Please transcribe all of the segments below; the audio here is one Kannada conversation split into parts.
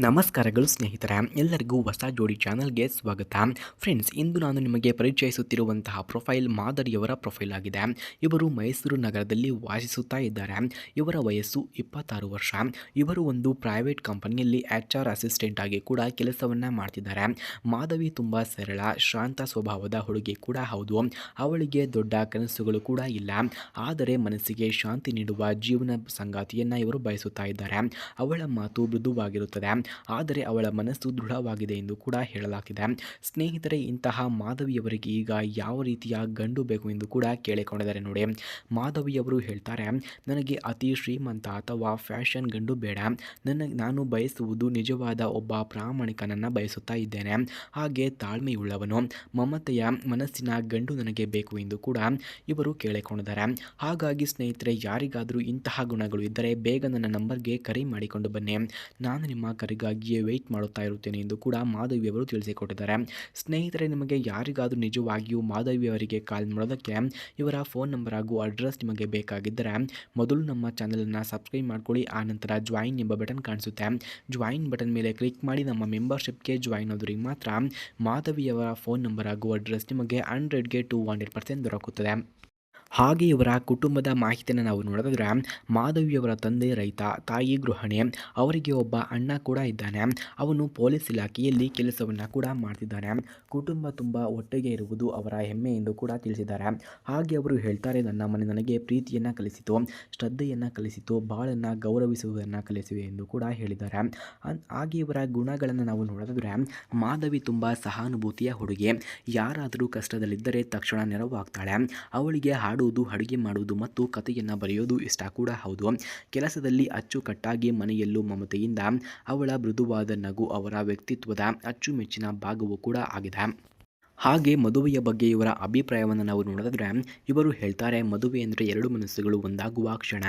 ನಮಸ್ಕಾರಗಳು ಸ್ನೇಹಿತರೆ, ಎಲ್ಲರಿಗೂ ಹೊಸ ಜೋಡಿ ಚಾನಲ್ಗೆ ಸ್ವಾಗತ. ಫ್ರೆಂಡ್ಸ್ ಇಂದು ನಾನು ನಿಮಗೆ ಪರಿಚಯಿಸುತ್ತಿರುವಂತಹ ಪ್ರೊಫೈಲ್ ಮಾದರಿಯವರ ಪ್ರೊಫೈಲ್ ಆಗಿದೆ. ಇವರು ಮೈಸೂರು ನಗರದಲ್ಲಿ ವಾಸಿಸುತ್ತಾ ಇದ್ದಾರೆ. ಇವರ ವಯಸ್ಸು ಇಪ್ಪತ್ತಾರು ವರ್ಷ. ಇವರು ಒಂದು ಪ್ರೈವೇಟ್ ಕಂಪನಿಯಲ್ಲಿ ಎಚ್ ಆರ್ ಅಸಿಸ್ಟೆಂಟ್ ಆಗಿ ಕೂಡ ಕೆಲಸವನ್ನು ಮಾಡ್ತಿದ್ದಾರೆ. ಮಾಧವಿ ತುಂಬ ಸರಳ, ಶಾಂತ ಸ್ವಭಾವದ ಹುಡುಗಿ ಕೂಡ ಹೌದು. ಅವಳಿಗೆ ದೊಡ್ಡ ಕನಸುಗಳು ಕೂಡ ಇಲ್ಲ. ಆದರೆ ಮನಸ್ಸಿಗೆ ಶಾಂತಿ ನೀಡುವ ಜೀವನ ಸಂಗಾತಿಯನ್ನು ಇವರು ಬಯಸುತ್ತಾ ಇದ್ದಾರೆ. ಅವಳ ಮಾತು ಮೃದುವಾಗಿರುತ್ತದೆ. ಆದರೆ ಅವಳ ಮನಸ್ಸು ದೃಢವಾಗಿದೆ ಎಂದು ಕೂಡ ಹೇಳಲಾಗಿದೆ. ಸ್ನೇಹಿತರೆ, ಇಂತಹ ಮಾಧವಿಯವರಿಗೆ ಈಗ ಯಾವ ರೀತಿಯ ಗಂಡು ಬೇಕು ಎಂದು ಕೂಡ ಕೇಳಿಕೊಂಡಿದ್ದಾರೆ ನೋಡಿ. ಮಾಧವಿಯವರು ಹೇಳ್ತಾರೆ, ನನಗೆ ಅತಿ ಶ್ರೀಮಂತ ಅಥವಾ ಫ್ಯಾಷನ್ ಗಂಡು ಬೇಡ. ನನ್ನ, ನಾನು ಬಯಸುವುದು ನಿಜವಾದ ಒಬ್ಬ ಪ್ರಾಮಾಣಿಕನನ್ನು ಬಯಸುತ್ತಾ ಇದ್ದೇನೆ. ಹಾಗೆ ತಾಳ್ಮೆಯುಳ್ಳವನು, ಮಮತೆಯ ಮನಸ್ಸಿನ ಗಂಡು ನನಗೆ ಬೇಕು ಎಂದು ಕೂಡ ಇವರು ಕೇಳಿಕೊಂಡಿದ್ದಾರೆ. ಹಾಗಾಗಿ ಸ್ನೇಹಿತರೆ, ಯಾರಿಗಾದರೂ ಇಂತಹ ಗುಣಗಳು ಇದ್ದರೆ ಬೇಗ ನನ್ನ ನಂಬರ್ಗೆ ಕರೆ ಮಾಡಿಕೊಂಡು ಬನ್ನಿ. ನಾನು ನಿಮ್ಮ ಕರೆಗಾಗಿಯೇ ವೆಯ್ಟ್ ಮಾಡುತ್ತಾ ಇರುತ್ತೇನೆ ಎಂದು ಕೂಡ ಮಾಧವಿಯವರು ತಿಳಿಸಿಕೊಟ್ಟಿದ್ದಾರೆ. ಸ್ನೇಹಿತರೆ, ನಿಮಗೆ ಯಾರಿಗಾದರೂ ನಿಜವಾಗಿಯೂ ಮಾಧವಿಯವರಿಗೆ ಕಾಲ್ ಮಾಡೋದಕ್ಕೆ ಇವರ ಫೋನ್ ನಂಬರ್ ಹಾಗೂ ಅಡ್ರೆಸ್ ನಿಮಗೆ ಬೇಕಾಗಿದ್ದರೆ ಮೊದಲು ನಮ್ಮ ಚಾನಲನ್ನು ಸಬ್ಸ್ಕ್ರೈಬ್ ಮಾಡ್ಕೊಳ್ಳಿ, ಆ ನಂತರ ಜಾಯಿನ್ ಎಂಬ ಬಟನ್ ಕಾಣಿಸುತ್ತೆ. ಜಾಯಿನ್ ಬಟನ್ ಮೇಲೆ ಕ್ಲಿಕ್ ಮಾಡಿ ನಮ್ಮ ಮೆಂಬರ್ಶಿಪ್ಗೆ ಜಾಯಿನ್ ಆದವರಿಗೆ ಮಾತ್ರ ಮಾಧವಿಯವರ ಫೋನ್ ನಂಬರ್ ಹಾಗೂ ಅಡ್ರೆಸ್ ನಿಮಗೆ ಹಂಡ್ರೆಡ್ಗೆ ಟೂ ಹಂಡ್ರೆಡ್ ಪರ್ಸೆಂಟ್ ದೊರಕುತ್ತದೆ. ಹಾಗೆ ಇವರ ಕುಟುಂಬದ ಮಾಹಿತಿಯನ್ನು ನಾವು ನೋಡಿದ್ರೆ ಮಾಧವಿಯವರ ತಂದೆ ರೈತ, ತಾಯಿ ಗೃಹಿಣಿ, ಅವರಿಗೆ ಒಬ್ಬ ಅಣ್ಣ ಕೂಡ ಇದ್ದಾನೆ. ಅವನು ಪೊಲೀಸ್ ಇಲಾಖೆಯಲ್ಲಿ ಕೆಲಸವನ್ನು ಕೂಡ ಮಾಡ್ತಿದ್ದಾನೆ. ಕುಟುಂಬ ತುಂಬ ಒಟ್ಟಿಗೆ ಇರುವುದು ಅವರ ಹೆಮ್ಮೆ ಎಂದು ಕೂಡ ತಿಳಿಸಿದ್ದಾರೆ. ಹಾಗೆ ಅವರು ಹೇಳ್ತಾರೆ, ನನ್ನ ಮನೆ ನನಗೆ ಪ್ರೀತಿಯನ್ನು ಕಲಿಸಿತು, ಶ್ರದ್ಧೆಯನ್ನು ಕಲಿಸಿತು, ಬಾಳನ್ನು ಗೌರವಿಸುವುದನ್ನು ಕಲಿಸಿವೆ ಎಂದು ಕೂಡ ಹೇಳಿದ್ದಾರೆ. ಹಾಗೆ ಇವರ ಗುಣಗಳನ್ನು ನಾವು ನೋಡಿದ್ರೆ ಮಾಧವಿ ತುಂಬ ಸಹಾನುಭೂತಿಯ ಹುಡುಗಿ. ಯಾರಾದರೂ ಕಷ್ಟದಲ್ಲಿದ್ದರೆ ತಕ್ಷಣ ನೆರವಾಗ್ತಾಳೆ. ಅವಳಿಗೆ ಹಾಡುವುದು ಅಡುಗೆ ಮಾಡುವುದು ಮತ್ತು ಕಥೆಯನ್ನು ಬರೆಯೋದು ಇಷ್ಟ ಕೂಡ ಹೌದು. ಕೆಲಸದಲ್ಲಿ ಅಚ್ಚುಕಟ್ಟಾಗಿ ಮನೆಯಲ್ಲೂ ಮಮತೆಯಿಂದ ಅವಳ ಮೃದುವಾದ ನಗು ಅವರ ವ್ಯಕ್ತಿತ್ವದ ಅಚ್ಚುಮೆಚ್ಚಿನ ಭಾಗವೂ ಕೂಡ ಆಗಿದೆ. ಹಾಗೆ ಮದುವೆಯ ಬಗ್ಗೆ ಇವರ ಅಭಿಪ್ರಾಯವನ್ನು ನಾವು ನೋಡಿದ್ರೆ ಇವರು ಹೇಳ್ತಾರೆ, ಮದುವೆ ಅಂದರೆ ಎರಡು ಮನಸ್ಸುಗಳು ಒಂದಾಗುವ ಕ್ಷಣ.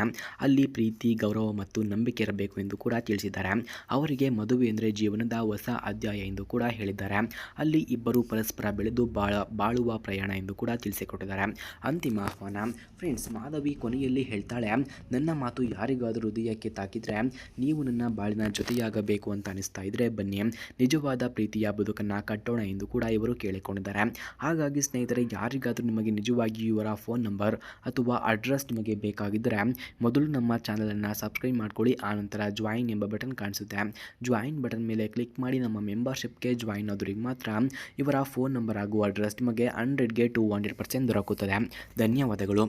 ಅಲ್ಲಿ ಪ್ರೀತಿ, ಗೌರವ ಮತ್ತು ನಂಬಿಕೆ ಇರಬೇಕು ಎಂದು ಕೂಡ ತಿಳಿಸಿದ್ದಾರೆ. ಅವರಿಗೆ ಮದುವೆ ಅಂದರೆ ಜೀವನದ ಹೊಸ ಅಧ್ಯಾಯ ಎಂದು ಕೂಡ ಹೇಳಿದ್ದಾರೆ. ಅಲ್ಲಿ ಇಬ್ಬರು ಪರಸ್ಪರ ಬೆಳೆದು ಬಾಳ, ಬಾಳುವ ಪ್ರಯಾಣ ಎಂದು ಕೂಡ ತಿಳಿಸಿಕೊಟ್ಟಿದ್ದಾರೆ. ಅಂತಿಮ ಆಹ್ವಾನ. ಫ್ರೆಂಡ್ಸ್ ಮಾಧವಿ ಕೊನೆಯಲ್ಲಿ ಹೇಳ್ತಾಳೆ, ನನ್ನ ಮಾತು ಯಾರಿಗಾದರೂ ಹೃದಯಕ್ಕೆ ತಾಕಿದರೆ ನೀವು ನನ್ನ ಬಾಳಿನ ಜೊತೆಯಾಗಬೇಕು ಅಂತ ಅನಿಸ್ತಾ ಇದ್ರೆ ಬನ್ನಿ. ನಿಜವಾದ ಪ್ರೀತಿಯ ಬದುಕನ್ನು ಕಟ್ಟೋಣ ಎಂದು ಕೂಡ ಇವರು ಕೇಳಿಕೊಂಡಿದ್ದಾರೆ. ಹಾಗಾಗಿ ಸ್ನೇಹಿತರೆ, ಯಾರಿಗಾದರೂ ನಿಮಗೆ ನಿಜವಾಗಿ ಇವರ ಫೋನ್ ನಂಬರ್ ಅಥವಾ ಅಡ್ರೆಸ್ ನಿಮಗೆ ಬೇಕಾಗಿದ್ದರೆ ಮೊದಲು ನಮ್ಮ ಚಾನಲನ್ನು ಸಬ್ಸ್ಕ್ರೈಬ್ ಮಾಡ್ಕೊಳ್ಳಿ ಆನಂತರ ಜಾಯಿನ್ ಎಂಬ ಬಟನ್ ಕಾಣಿಸುತ್ತೆ. ಜಾಯಿನ್ ಬಟನ್ ಮೇಲೆ ಕ್ಲಿಕ್ ಮಾಡಿ ನಮ್ಮ ಮೆಂಬರ್ಶಿಪ್ಗೆ ಜಾಯಿನ್ ಆದವರಿಗೆ ಮಾತ್ರ ಇವರ ಫೋನ್ ನಂಬರ್ ಹಾಗೂ ಅಡ್ರೆಸ್ ನಿಮಗೆ ಹಂಡ್ರೆಡ್ಗೆ ಟು ಹಂಡ್ರೆಡ್ ಪರ್ಸೆಂಟ್ ದೊರಕುತ್ತದೆ. ಧನ್ಯವಾದಗಳು.